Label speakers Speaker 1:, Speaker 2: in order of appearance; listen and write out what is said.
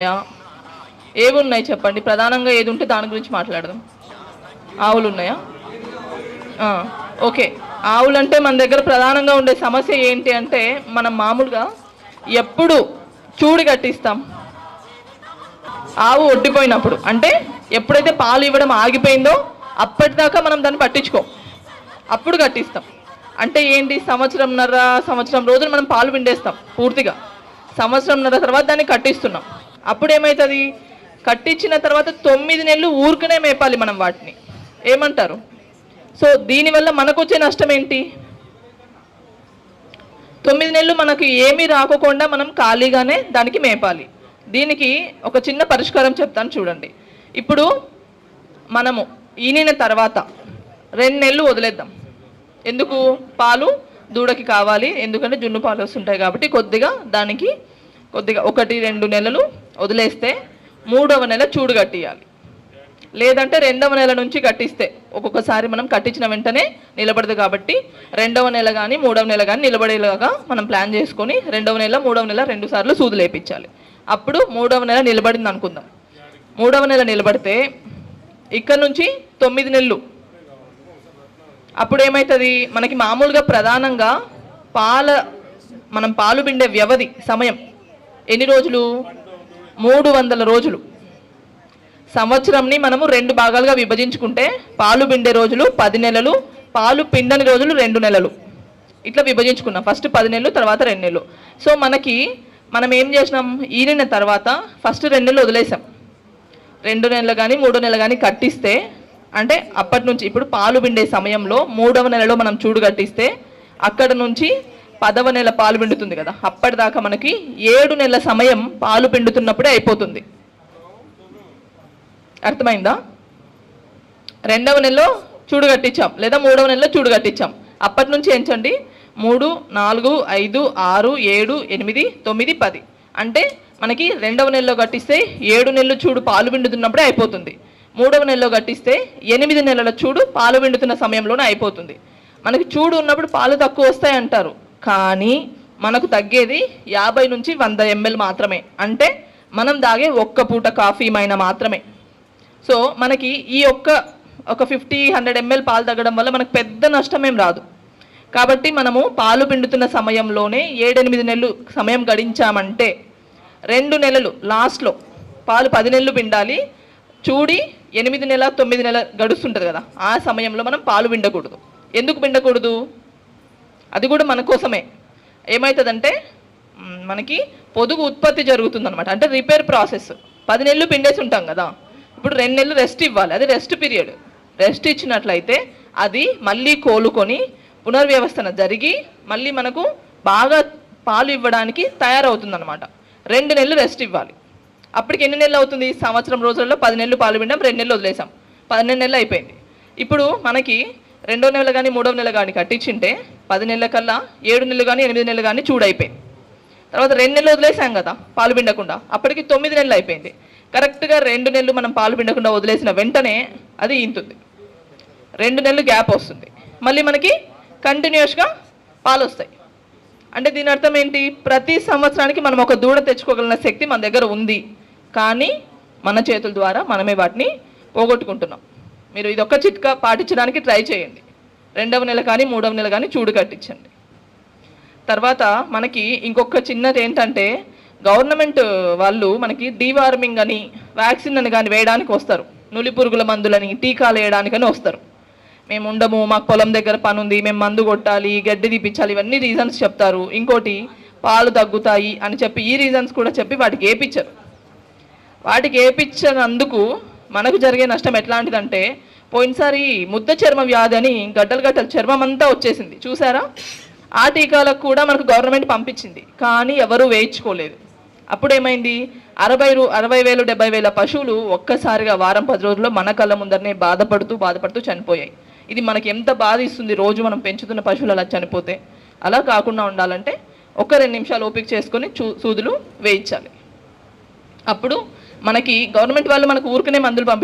Speaker 1: ఉన్నాయా? ఏవి ఉన్నాయి చెప్పండి? ప్రధానంగా ఏది ఉంటే దాని గురించి మాట్లాడదాం. ఆవులు ఉన్నాయా ఓకే. ఆవులు అంటే మన దగ్గర ప్రధానంగా ఉండే సమస్య ఏంటి అంటే మనం మామూలుగా ఎప్పుడు చూడు కట్టిస్తాం. ఆవు ఒడ్డిపోయినప్పుడు. అంటే ఎప్పుడైతే పాలు ఇవ్వడం ఆగిపోయిందో అప్పటిదాకా మనం దాన్ని పట్టించుకోం. అప్పుడు కట్టిస్తాం. అంటే ఏంటి? సంవత్సరంన్నర సంవత్సరం రోజులు మనం పాలు పిండేస్తాం పూర్తిగా. సంవత్సరంన్నర తర్వాత దాన్ని కట్టిస్తున్నాం. అప్పుడు ఏమవుతుంది కట్టించిన తర్వాత తొమ్మిది నెలలు ఊరికనే మేపాలి మనం వాటిని. ఏమంటారు? సో దీనివల్ల మనకు వచ్చే నష్టం ఏంటి తొమ్మిది నెలలు మనకు ఏమీ రాకుండా మనం ఖాళీగానే దానికి మేపాలి. దీనికి ఒక చిన్న పరిష్కారం చెప్తాను చూడండి. ఇప్పుడు మనము ఈనిన తర్వాత రెండు నెలలు వదిలేద్దాం. ఎందుకు? పాలు దూడకి కావాలి. ఎందుకంటే జున్ను పాలు వస్తుంటాయి కాబట్టి కొద్దిగా దానికి కొద్దిగా ఒకటి రెండు నెలలు వదిలేస్తే మూడవ నెల చూడు కట్టియాలి. లేదంటే రెండవ నెల నుంచి కట్టిస్తే ఒక్కొక్కసారి మనం కట్టించిన వెంటనే నిలబడదు కాబట్టి రెండవ నెల కానీ మూడవ నెల కానీ నిలబడేలాగా మనం ప్లాన్ చేసుకొని రెండవ నెల మూడవ నెల రెండు సార్లు సూదు లేపించాలి. అప్పుడు మూడవ నెల నిలబడింది అనుకుందాం. మూడవ నెల నిలబడితే ఇక్కడ నుంచి తొమ్మిది నెలలు. అప్పుడు ఏమవుతుంది మనకి మామూలుగా ప్రధానంగా పాల మనం పాలు పిండే వ్యవధి సమయం ఎన్ని రోజులు? మూడు వందల రోజులు. సంవత్సరంని మనము రెండు భాగాలుగా విభజించుకుంటే పాలు పిండే రోజులు పది నెలలు పాలు పిండని రోజులు రెండు నెలలు. ఇట్లా విభజించుకున్నాం. ఫస్ట్ పది నెలలు తర్వాత రెండు నెలలు. సో మనకి మనం ఏం చేసినాం? ఈనిన తర్వాత ఫస్ట్ రెండు నెలలు వదిలేసాం. రెండు నెలలు కానీ మూడో నెలలు కానీ కట్టిస్తే అంటే అప్పటి నుంచి ఇప్పుడు పాలు పిండే సమయంలో మూడవ నెలలో మనం చూడు కట్టిస్తే అక్కడ నుంచి పదవ నెల పాలు పిండుతుంది కదా అప్పటిదాకా మనకి ఏడు నెలల సమయం పాలు పిండుతున్నప్పుడే అయిపోతుంది. అర్థమైందా? రెండవ నెలలో చూడు కట్టించాం లేదా మూడవ నెలలో చూడు కట్టించాం. అప్పటి నుంచి ఎంచండి మూడు నాలుగు ఐదు ఆరు ఏడు ఎనిమిది తొమ్మిది పది. అంటే మనకి రెండవ నెలలో కట్టిస్తే ఏడు నెలలు చూడు పాలు పిండుతున్నప్పుడే అయిపోతుంది. మూడవ నెలలో కట్టిస్తే ఎనిమిది నెలల చూడు పాలు పిండుతున్న సమయంలోనే అయిపోతుంది. మనకి చూడు ఉన్నప్పుడు పాలు తక్కువ వస్తాయి అంటారు. కానీ మనకు తగ్గేది యాభై నుంచి వంద ఎంఎల్ మాత్రమే. అంటే మనం దాగే ఒక్క పూట కాఫీ మైన మాత్రమే. సో మనకి ఈ ఒక్క ఒక ఫిఫ్టీ హండ్రెడ్ ఎంఎల్ పాలు తగ్గడం వల్ల మనకు పెద్ద నష్టమేం రాదు. కాబట్టి మనము పాలు పిండుతున్న సమయంలోనే ఏడెనిమిది నెలలు సమయం గడించామంటే రెండు నెలలు లాస్ట్లో పాలు పది నెలలు పిండాలి. చూడి ఎనిమిది నెల తొమ్మిది నెల గడుస్తుంటుంది కదా. ఆ సమయంలో మనం పాలు పిండకూడదు. ఎందుకు పిండకూడదు? అది కూడా మన కోసమే. ఏమవుతుందంటే మనకి పొదుగు ఉత్పత్తి జరుగుతుందన్నమాట. అంటే రిపేర్ ప్రాసెస్. పది నెలలు పిండేసి ఉంటాం కదా. ఇప్పుడు రెండు నెలలు రెస్ట్ ఇవ్వాలి. అది రెస్ట్ పీరియడ్. రెస్ట్ ఇచ్చినట్లయితే అది మళ్ళీ కోలుకొని పునర్వ్యవస్థన జరిగి మళ్ళీ మనకు బాగా పాలు ఇవ్వడానికి తయారవుతుందన్నమాట. రెండు నెలలు రెస్ట్ ఇవ్వాలి. అప్పటికి ఎన్ని నెలలు అవుతుంది? సంవత్సరం రోజుల్లో పది నెలలు పాలు పిండాం రెండు నెలలు వదిలేసాం. పన్నెండు నెలలు అయిపోయింది. ఇప్పుడు మనకి రెండో నెల కానీ మూడో నెల కానీ కట్టించింటే పది నెలల కల్లా ఏడు నెలలు కానీ ఎనిమిది నెలలు కానీ చూడైపోయింది తర్వాత రెండు నెలలు వదిలేసాం కదా పాలు పిండకుండా. అప్పటికి తొమ్మిది నెలలు అయిపోయింది. కరెక్ట్గా రెండు నెలలు మనం పాలు పిండకుండా వదిలేసిన వెంటనే అది ఈంతుంది. రెండు నెలలు గ్యాప్ వస్తుంది. మళ్ళీ మనకి కంటిన్యూస్గా పాలు వస్తాయి. అంటే దీని అర్థం ఏంటి? ప్రతి సంవత్సరానికి మనం ఒక దూడ తెచ్చుకోగలిగిన శక్తి మన దగ్గర ఉంది. కానీ మన చేతుల ద్వారా మనమే వాటిని పోగొట్టుకుంటున్నాం. మీరు ఇది ఒక్క చిట్కా పాటించడానికి ట్రై చేయండి. రెండవ నెల కానీ మూడవ నెల కానీ చూడు కట్టించండి. తర్వాత మనకి ఇంకొక చిన్నది ఏంటంటే గవర్నమెంట్ వాళ్ళు మనకి డీవార్మింగ్ అని వ్యాక్సిన్ అని కానీ వేయడానికి వస్తారు. నులి పురుగుల మందులని టీకాలు వేయడానికని వస్తారు. మేము ఉండము మాకు పొలం దగ్గర పని ఉంది మేము మందు కొట్టాలి గడ్డి తీపించాలి ఇవన్నీ రీజన్స్ చెప్తారు. ఇంకోటి పాలు తగ్గుతాయి అని చెప్పి ఈ రీజన్స్ కూడా చెప్పి వాటికి వేపించరు. వాటికి వేపించినందుకు మనకు జరిగే నష్టం ఎట్లాంటిదంటే పోయినసారి ముద్ద చర్మ వ్యాధి అని గడ్డలు గడ్డలు చర్మం అంతా వచ్చేసింది. చూసారా? ఆ టీకాలకు కూడా మనకు గవర్నమెంట్ పంపించింది. కానీ ఎవరూ వేయించుకోలేదు. అప్పుడు ఏమైంది అరవై రూ అరవై వేలు డెబ్బై వేల పశువులు ఒక్కసారిగా వారం పది రోజుల్లో మన కళ్ళ ముందరనే బాధపడుతూ బాధపడుతూ చనిపోయాయి. ఇది మనకి ఎంత బాధ ఇస్తుంది రోజు మనం పెంచుతున్న పశువులు అలా చనిపోతే. అలా కాకుండా ఉండాలంటే ఒక రెండు నిమిషాలు ఓపిక చేసుకొని చూ సూదులు వేయించాలి. అప్పుడు మనకి గవర్నమెంట్ వాళ్ళు మనకు ఊరికనే మందులు పంపించారు